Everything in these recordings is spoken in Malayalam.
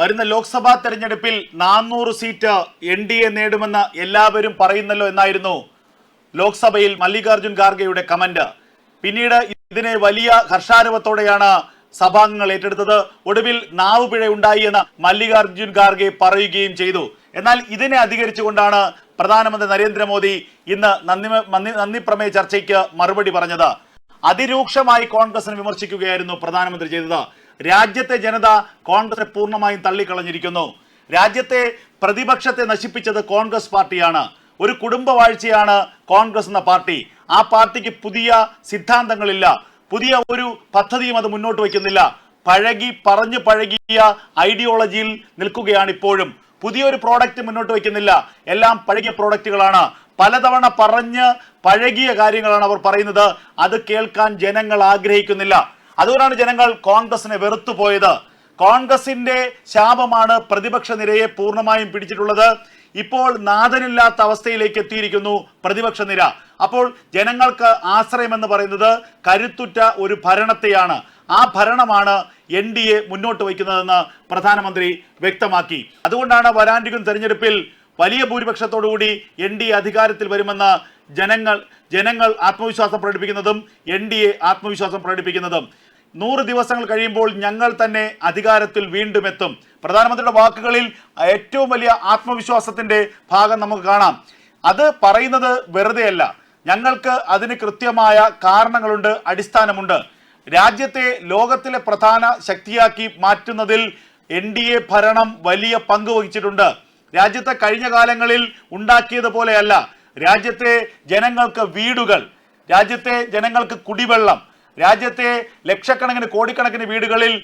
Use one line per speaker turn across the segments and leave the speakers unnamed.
വരുന്ന ലോക്സഭാ തെരഞ്ഞെടുപ്പിൽ നാനൂറ് സീറ്റ് എൻ ഡി എ നേടുമെന്ന് എല്ലാവരും പറയുന്നല്ലോ എന്നായിരുന്നു ലോക്സഭയിൽ മല്ലികാർജ്ജുൻ ഖാർഗെയുടെ കമന്റ് പിന്നീട് ഇതിനെ വലിയ ഹർഷാരവത്തോടെയാണ് സഭാംഗങ്ങൾ ഏറ്റെടുത്തത് ഒടുവിൽ നാവുപിഴ ഉണ്ടായി എന്ന് മല്ലികാർജ്ജുൻ ഖാർഗെ പറയുകയും ചെയ്തു എന്നാൽ ഇതിനെ അധികരിച്ചുകൊണ്ടാണ് പ്രധാനമന്ത്രി നരേന്ദ്രമോദി ഇന്ന് നന്ദി നന്ദി പ്രമേയ ചർച്ചയ്ക്ക് മറുപടി പറഞ്ഞത് അതിരൂക്ഷമായി കോൺഗ്രസിനെ വിമർശിക്കുകയായിരുന്നു പ്രധാനമന്ത്രി ചെയ്തത് രാജ്യത്തെ ജനത കോൺഗ്രസിനെ പൂർണ്ണമായും തള്ളിക്കളഞ്ഞിരിക്കുന്നു രാജ്യത്തെ പ്രതിപക്ഷത്തെ നശിപ്പിച്ചത് കോൺഗ്രസ് പാർട്ടിയാണ് ഒരു കുടുംബവാഴ്ചയാണ് കോൺഗ്രസ് എന്ന പാർട്ടി ആ പാർട്ടിക്ക് പുതിയ സിദ്ധാന്തങ്ങളില്ല പുതിയ ഒരു പദ്ധതിയും അത് മുന്നോട്ട് വയ്ക്കുന്നില്ല പഴകി പറഞ്ഞു പഴകിയ ഐഡിയോളജിയിൽ നിൽക്കുകയാണ് ഇപ്പോഴും പുതിയൊരു പ്രോഡക്റ്റ് മുന്നോട്ട് വയ്ക്കുന്നില്ല എല്ലാം പഴകിയ പ്രോഡക്റ്റുകളാണ് പലതവണ പറഞ്ഞ് പഴകിയ കാര്യങ്ങളാണ് അവർ പറയുന്നത് അത് കേൾക്കാൻ ജനങ്ങൾ ആഗ്രഹിക്കുന്നില്ല അതുകൊണ്ടാണ് ജനങ്ങൾ കോൺഗ്രസിനെ വെറുത്തുപോയത് കോൺഗ്രസിന്റെ ശാപമാണ് പ്രതിപക്ഷ നിരയെ പൂർണ്ണമായും പിടിച്ചിട്ടുള്ളത് ഇപ്പോൾ നാഥനില്ലാത്ത അവസ്ഥയിലേക്ക് എത്തിയിരിക്കുന്നു പ്രതിപക്ഷ നിര അപ്പോൾ ജനങ്ങൾക്ക് ആശ്രയമെന്ന് പറയുന്നത് കരുത്തുറ്റ ഒരു ഭരണത്തെയാണ് ആ ഭരണമാണ് എൻ ഡി എ മുന്നോട്ട് വയ്ക്കുന്നതെന്ന് പ്രധാനമന്ത്രി വ്യക്തമാക്കി അതുകൊണ്ടാണ് വരാണ്ടിക്കും തെരഞ്ഞെടുപ്പിൽ വലിയ ഭൂരിപക്ഷത്തോടുകൂടി എൻ ഡി എ അധികാരത്തിൽ വരുമെന്ന് ജനങ്ങൾ ജനങ്ങൾ ആത്മവിശ്വാസം പ്രകടിപ്പിക്കുന്നതും എൻ ഡി എ ആത്മവിശ്വാസം പ്രകടിപ്പിക്കുന്നതും നൂറ് ദിവസങ്ങൾ കഴിയുമ്പോൾ ഞങ്ങൾ തന്നെ അധികാരത്തിൽ വീണ്ടും എത്തും പ്രധാനമന്ത്രിയുടെ വാക്കുകളിൽ ഏറ്റവും വലിയ ആത്മവിശ്വാസത്തിന്റെ ഭാഗം നമുക്ക് കാണാം അത് പറയുന്നത് വെറുതെയല്ല ഞങ്ങൾക്ക് അതിന് കൃത്യമായ കാരണങ്ങളുണ്ട് അടിസ്ഥാനമുണ്ട് രാജ്യത്തെ ലോകത്തിലെ പ്രധാന ശക്തിയാക്കി മാറ്റുന്നതിൽ എൻ ഡി എ ഭരണം വലിയ പങ്ക് വഹിച്ചിട്ടുണ്ട് രാജ്യത്തെ കഴിഞ്ഞ കാലങ്ങളിൽ ഉണ്ടാക്കിയതുപോലെയല്ല രാജ്യത്തെ ജനങ്ങൾക്ക് വീടുകൾ രാജ്യത്തെ ജനങ്ങൾക്ക് കുടിവെള്ളം രാജ്യത്തെ ലക്ഷക്കണക്കിന് കോടിക്കണക്കിന് വീടുകളിൽ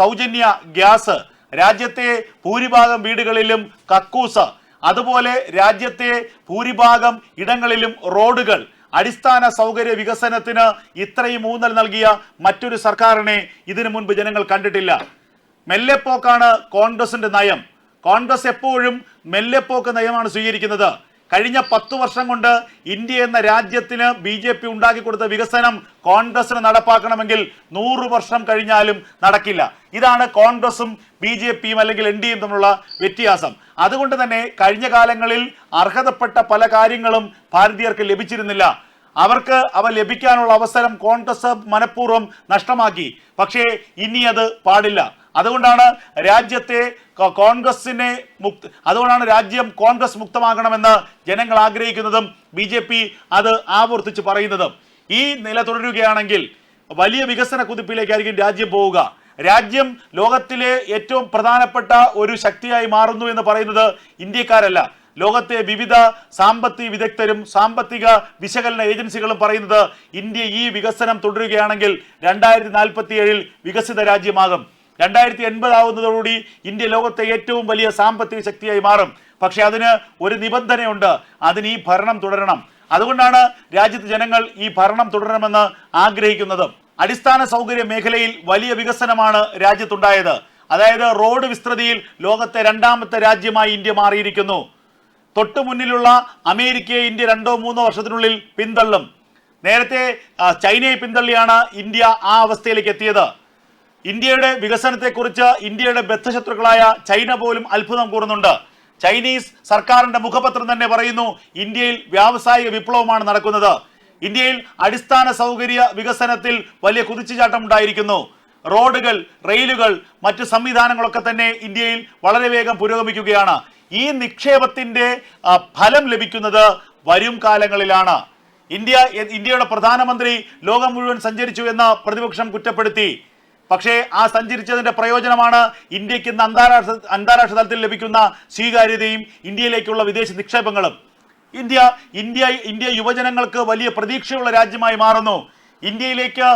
സൗജന്യ ഗ്യാസ് രാജ്യത്തെ ഭൂരിഭാഗം വീടുകളിലും കക്കൂസ് അതുപോലെ രാജ്യത്തെ ഭൂരിഭാഗം ഇടങ്ങളിലും റോഡുകൾ അടിസ്ഥാന സൗകര്യ വികസനത്തിന് ഇത്രയും ഊന്നൽ നൽകിയ മറ്റൊരു സർക്കാരിനെ ഇതിനു മുൻപ് ജനങ്ങൾ കണ്ടിട്ടില്ല മെല്ലെപ്പോക്കാണ് കോൺഗ്രസിന്റെ നയം കോൺഗ്രസ് എപ്പോഴും മെല്ലെപ്പോക്ക് നയമാണ് സ്വീകരിക്കുന്നത് കഴിഞ്ഞ പത്തു വർഷം കൊണ്ട് ഇന്ത്യ എന്ന രാജ്യത്തിന് ബി ജെ പി ഉണ്ടാക്കി കൊടുത്ത വികസനം കോൺഗ്രസിന് നടപ്പാക്കണമെങ്കിൽ നൂറു വർഷം കഴിഞ്ഞാലും നടക്കില്ല ഇതാണ് കോൺഗ്രസും ബി ജെ പിയും അല്ലെങ്കിൽ എൻ ഡിയും തമ്മിലുള്ള വ്യത്യാസം അതുകൊണ്ട് തന്നെ കഴിഞ്ഞ കാലങ്ങളിൽ അർഹതപ്പെട്ട പല കാര്യങ്ങളും ഭാരതീയർക്ക് ലഭിച്ചിരുന്നില്ല അവർക്ക് അവ ലഭിക്കാനുള്ള അവസരം കോൺഗ്രസ് മനഃപൂർവ്വം നഷ്ടമാക്കി പക്ഷേ ഇനി അത് പാടില്ല അതുകൊണ്ടാണ് രാജ്യത്തെ കോൺഗ്രസിനെ മുക്ത അതുകൊണ്ടാണ് രാജ്യം കോൺഗ്രസ് മുക്തമാകണമെന്ന് ജനങ്ങൾ ആഗ്രഹിക്കുന്നതും ബി ജെ പി അത് ആവർത്തിച്ച് പറയുന്നതും ഈ നില തുടരുകയാണെങ്കിൽ വലിയ വികസന കുതിപ്പിലേക്കായിരിക്കും രാജ്യം പോവുക രാജ്യം ലോകത്തിലെ ഏറ്റവും പ്രധാനപ്പെട്ട ഒരു ശക്തിയായി മാറുന്നു എന്ന് പറയുന്നത് ഇന്ത്യക്കാരല്ല ലോകത്തെ വിവിധ സാമ്പത്തിക വിദഗ്ധരും സാമ്പത്തിക വിശകലന ഏജൻസികളും പറയുന്നത് ഇന്ത്യ ഈ വികസനം തുടരുകയാണെങ്കിൽ രണ്ടായിരത്തി ഏഴിൽ വികസിത രാജ്യമാകും രണ്ടായിരത്തി എൺപതാവുന്നതോടുകൂടി ഇന്ത്യ ലോകത്തെ ഏറ്റവും വലിയ സാമ്പത്തിക ശക്തിയായി മാറും പക്ഷേ അതിന് ഒരു നിബന്ധനയുണ്ട് അതിന് ഈ ഭരണം തുടരണം അതുകൊണ്ടാണ് രാജ്യത്തെ ജനങ്ങൾ ഈ ഭരണം തുടരണമെന്ന് ആഗ്രഹിക്കുന്നത് അടിസ്ഥാന സൗകര്യ മേഖലയിൽ വലിയ വികസനമാണ് രാജ്യത്തുണ്ടായത് അതായത് റോഡ് വിസ്തൃതിയിൽ ലോകത്തെ രണ്ടാമത്തെ രാജ്യമായി ഇന്ത്യ മാറിയിരിക്കുന്നു തൊട്ടു മുന്നിലുള്ള അമേരിക്കയെ ഇന്ത്യ രണ്ടോ മൂന്നോ വർഷത്തിനുള്ളിൽ പിന്തള്ളും നേരത്തെ ചൈനയെ പിന്തള്ളിയാണ് ഇന്ത്യ ആ അവസ്ഥയിലേക്ക് എത്തിയത് ഇന്ത്യയുടെ വികസനത്തെക്കുറിച്ച് ഇന്ത്യയുടെ ബദ്ധശത്രുക്കളായ ചൈന പോലും അത്ഭുതം കൂറുന്നുണ്ട് ചൈനീസ് സർക്കാരിന്റെ മുഖപത്രം തന്നെ പറയുന്നു ഇന്ത്യയിൽ വ്യാവസായിക വിപ്ലവമാണ് നടക്കുന്നത് ഇന്ത്യയിൽ അടിസ്ഥാന സൗകര്യ വികസനത്തിൽ വലിയ കുതിച്ചുചാട്ടം ഉണ്ടായിരിക്കുന്നു റോഡുകൾ റെയിലുകൾ മറ്റ് സംവിധാനങ്ങളൊക്കെ തന്നെ ഇന്ത്യയിൽ വളരെ വേഗം പുരോഗമിക്കുകയാണ് ഈ നിക്ഷേപത്തിന്റെ ഫലം ലഭിക്കുന്നത് വരും കാലങ്ങളിലാണ് ഇന്ത്യ ഇന്ത്യയുടെ പ്രധാനമന്ത്രി ലോകം മുഴുവൻ സഞ്ചരിച്ചു എന്ന് പ്രതിപക്ഷം കുറ്റപ്പെടുത്തി പക്ഷേ ആ സഞ്ചരിച്ചതിന്റെ പ്രയോജനമാണ് ഇന്ത്യക്ക് ഇന്ന് അന്താരാഷ്ട്ര അന്താരാഷ്ട്ര തലത്തിൽ ലഭിക്കുന്ന സ്വീകാര്യതയും ഇന്ത്യയിലേക്കുള്ള വിദേശ നിക്ഷേപങ്ങളും ഇന്ത്യ ഇന്ത്യ ഇന്ത്യ യുവജനങ്ങൾക്ക് വലിയ പ്രതീക്ഷയുള്ള രാജ്യമായി മാറുന്നു ഇന്ത്യയിലേക്ക്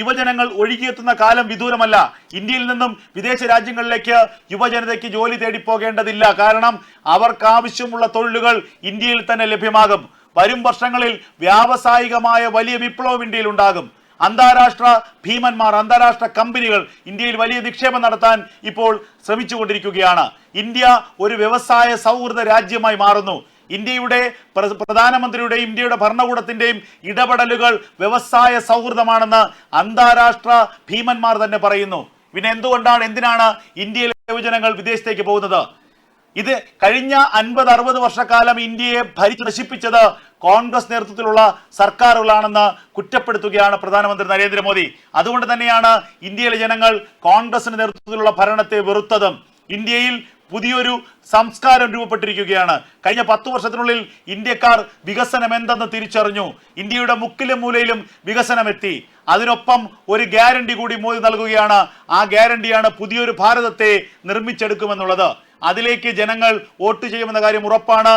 യുവജനങ്ങൾ ഒഴുകിയെത്തുന്ന കാലം വിദൂരമല്ല ഇന്ത്യയിൽ നിന്നും വിദേശ രാജ്യങ്ങളിലേക്ക് യുവജനതയ്ക്ക് ജോലി തേടി പോകേണ്ടതില്ല കാരണം അവർക്ക് ആവശ്യമുള്ള തൊഴിലുകൾ ഇന്ത്യയിൽ തന്നെ ലഭ്യമാകും വരും വർഷങ്ങളിൽ വ്യാവസായികമായ വലിയ വിപ്ലവം ഇന്ത്യയിൽ ഉണ്ടാകും അന്താരാഷ്ട്ര ഭീമന്മാർ അന്താരാഷ്ട്ര കമ്പനികൾ ഇന്ത്യയിൽ വലിയ നിക്ഷേപം നടത്താൻ ഇപ്പോൾ ശ്രമിച്ചുകൊണ്ടിരിക്കുകയാണ് ഇന്ത്യ ഒരു വ്യവസായ സൗഹൃദ രാജ്യമായി മാറുന്നു ഇന്ത്യയുടെ പ്രധാനമന്ത്രിയുടെയും ഇന്ത്യയുടെ ഭരണകൂടത്തിന്റെയും ഇടപെടലുകൾ വ്യവസായ സൗഹൃദമാണെന്ന് അന്താരാഷ്ട്ര ഭീമന്മാർ തന്നെ പറയുന്നു പിന്നെ എന്തുകൊണ്ടാണ് എന്തിനാണ് ഇന്ത്യയിലെ യുവജനങ്ങൾ വിദേശത്തേക്ക് പോകുന്നത് ഇത് കഴിഞ്ഞ അൻപത് അറുപത് വർഷക്കാലം ഇന്ത്യയെ ഭരിച്ചു നശിപ്പിച്ചത് കോൺഗ്രസ് നേതൃത്വത്തിലുള്ള സർക്കാരുകളാണെന്ന് കുറ്റപ്പെടുത്തുകയാണ് പ്രധാനമന്ത്രി നരേന്ദ്രമോദി അതുകൊണ്ട് തന്നെയാണ് ഇന്ത്യയിലെ ജനങ്ങൾ കോൺഗ്രസിന്റെ നേതൃത്വത്തിലുള്ള ഭരണത്തെ വെറുത്തതും ഇന്ത്യയിൽ പുതിയൊരു സംസ്കാരം രൂപപ്പെട്ടിരിക്കുകയാണ് കഴിഞ്ഞ പത്ത് വർഷത്തിനുള്ളിൽ ഇന്ത്യക്കാർ വികസനം എന്തെന്ന് തിരിച്ചറിഞ്ഞു ഇന്ത്യയുടെ മുക്കിലും മൂലയിലും വികസനമെത്തി അതിനൊപ്പം ഒരു ഗ്യാരണ്ടി കൂടി മോദി നൽകുകയാണ് ആ ഗ്യാരണ്ടിയാണ് പുതിയൊരു ഭാരതത്തെ നിർമ്മിച്ചെടുക്കുമെന്നുള്ളത് അതിലേക്ക് ജനങ്ങൾ വോട്ട് ചെയ്യുമെന്ന കാര്യം ഉറപ്പാണ്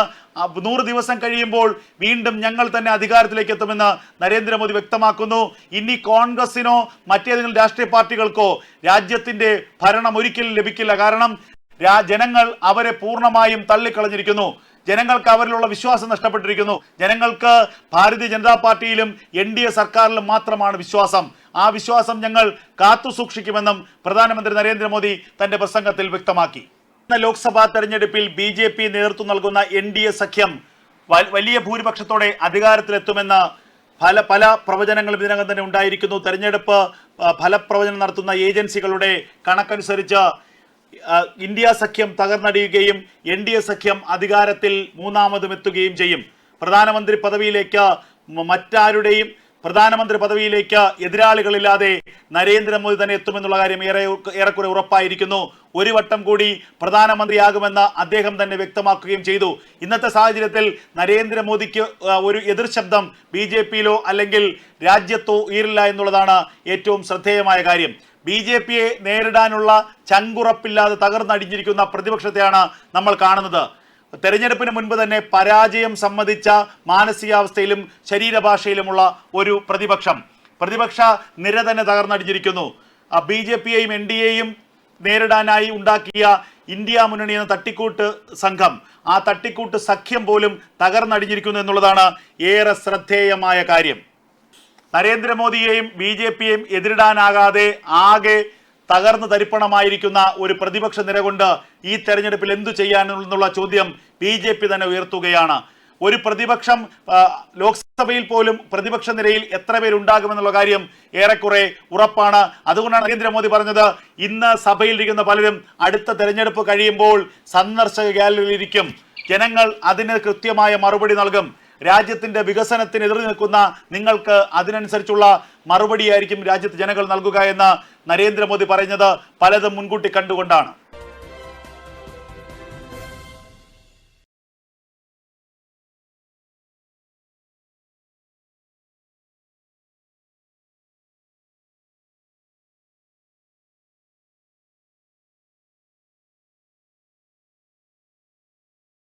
നൂറ് ദിവസം കഴിയുമ്പോൾ വീണ്ടും ഞങ്ങൾ തന്നെ അധികാരത്തിലേക്ക് എത്തുമെന്ന് നരേന്ദ്രമോദി വ്യക്തമാക്കുന്നു ഇനി കോൺഗ്രസിനോ മറ്റേതെങ്കിലും രാഷ്ട്രീയ പാർട്ടികൾക്കോ രാജ്യത്തിന്റെ ഭരണം ഒരിക്കലും ലഭിക്കില്ല കാരണം ജനങ്ങൾ അവരെ പൂർണ്ണമായും തള്ളിക്കളഞ്ഞിരിക്കുന്നു ജനങ്ങൾക്ക് അവരിലുള്ള വിശ്വാസം നഷ്ടപ്പെട്ടിരിക്കുന്നു ജനങ്ങൾക്ക് ഭാരതീയ ജനതാ പാർട്ടിയിലും എൻ ഡി എ സർക്കാരിലും മാത്രമാണ് വിശ്വാസം ആ വിശ്വാസം ഞങ്ങൾ കാത്തു സൂക്ഷിക്കുമെന്നും പ്രധാനമന്ത്രി നരേന്ദ്രമോദി തന്റെ പ്രസംഗത്തിൽ വ്യക്തമാക്കി ലോക്സഭാ തെരഞ്ഞെടുപ്പിൽ ബി ജെ പി നേതൃത്വം നൽകുന്ന എൻ ഡി എ സഖ്യം വലിയ ഭൂരിപക്ഷത്തോടെ അധികാരത്തിലെത്തുമെന്ന് പല പല പ്രവചനങ്ങളും ഇതിനകം തന്നെ ഉണ്ടായിരിക്കുന്നു തെരഞ്ഞെടുപ്പ് ഫലപ്രവചനം നടത്തുന്ന ഏജൻസികളുടെ കണക്കനുസരിച്ച് ഇന്ത്യ സഖ്യം തകർന്നടിയുകയും എൻ ഡി എ സഖ്യം അധികാരത്തിൽ മൂന്നാമതും എത്തുകയും ചെയ്യും പ്രധാനമന്ത്രി പദവിയിലേക്ക് മറ്റാരുടെയും പ്രധാനമന്ത്രി പദവിയിലേക്ക് എതിരാളികളില്ലാതെ നരേന്ദ്രമോദി തന്നെ എത്തുമെന്നുള്ള കാര്യം ഏറെ ഏറെക്കുറെ ഉറപ്പായിരിക്കുന്നു ഒരു വട്ടം കൂടി പ്രധാനമന്ത്രിയാകുമെന്ന് അദ്ദേഹം തന്നെ വ്യക്തമാക്കുകയും ചെയ്തു ഇന്നത്തെ സാഹചര്യത്തിൽ നരേന്ദ്രമോദിക്ക് ഒരു എതിർശബ്ദം ബി ജെ പിയിലോ അല്ലെങ്കിൽ രാജ്യത്തോ ഉയരില്ല എന്നുള്ളതാണ് ഏറ്റവും ശ്രദ്ധേയമായ കാര്യം ബി ജെ പിയെ നേരിടാനുള്ള ചങ്കുറപ്പില്ലാതെ തകർന്നടിഞ്ഞിരിക്കുന്ന പ്രതിപക്ഷത്തെയാണ് നമ്മൾ കാണുന്നത് തെരഞ്ഞെടുപ്പിന് മുൻപ് തന്നെ പരാജയം സമ്മതിച്ച മാനസികാവസ്ഥയിലും ശരീരഭാഷയിലുമുള്ള ഒരു പ്രതിപക്ഷം പ്രതിപക്ഷ നിര തന്നെ തകർന്നടിഞ്ഞിരിക്കുന്നു ബി ജെ പിയെയും എൻ ഡി എയും നേരിടാനായി ഉണ്ടാക്കിയ ഇന്ത്യ മുന്നണി എന്ന തട്ടിക്കൂട്ട് സംഘം ആ തട്ടിക്കൂട്ട് സഖ്യം പോലും തകർന്നടിഞ്ഞിരിക്കുന്നു എന്നുള്ളതാണ് ഏറെ ശ്രദ്ധേയമായ കാര്യം നരേന്ദ്രമോദിയെയും ബി ജെ പിയെയും എതിരിടാനാകാതെ ആകെ തകർന്നു തരിപ്പണമായിരിക്കുന്ന ഒരു പ്രതിപക്ഷ നിര കൊണ്ട് ഈ തെരഞ്ഞെടുപ്പിൽ എന്തു ചെയ്യാനുള്ള ചോദ്യം ബി ജെ പി തന്നെ ഉയർത്തുകയാണ് ഒരു പ്രതിപക്ഷം ലോക്സഭയിൽ പോലും പ്രതിപക്ഷ നിരയിൽ എത്ര പേരുണ്ടാകുമെന്നുള്ള കാര്യം ഏറെക്കുറെ ഉറപ്പാണ് അതുകൊണ്ടാണ് നരേന്ദ്രമോദി പറഞ്ഞത് ഇന്ന് സഭയിലിരിക്കുന്ന പലരും അടുത്ത തെരഞ്ഞെടുപ്പ് കഴിയുമ്പോൾ സന്ദർശക ഇരിക്കും ജനങ്ങൾ അതിന് കൃത്യമായ മറുപടി നൽകും രാജ്യത്തിന്റെ വികസനത്തിന് എതിർ നിൽക്കുന്ന നിങ്ങൾക്ക് അതിനനുസരിച്ചുള്ള മറുപടിയായിരിക്കും രാജ്യത്ത് ജനങ്ങൾ നൽകുക എന്ന് നരേന്ദ്രമോദി പറഞ്ഞത് പലതും മുൻകൂട്ടി കണ്ടുകൊണ്ടാണ്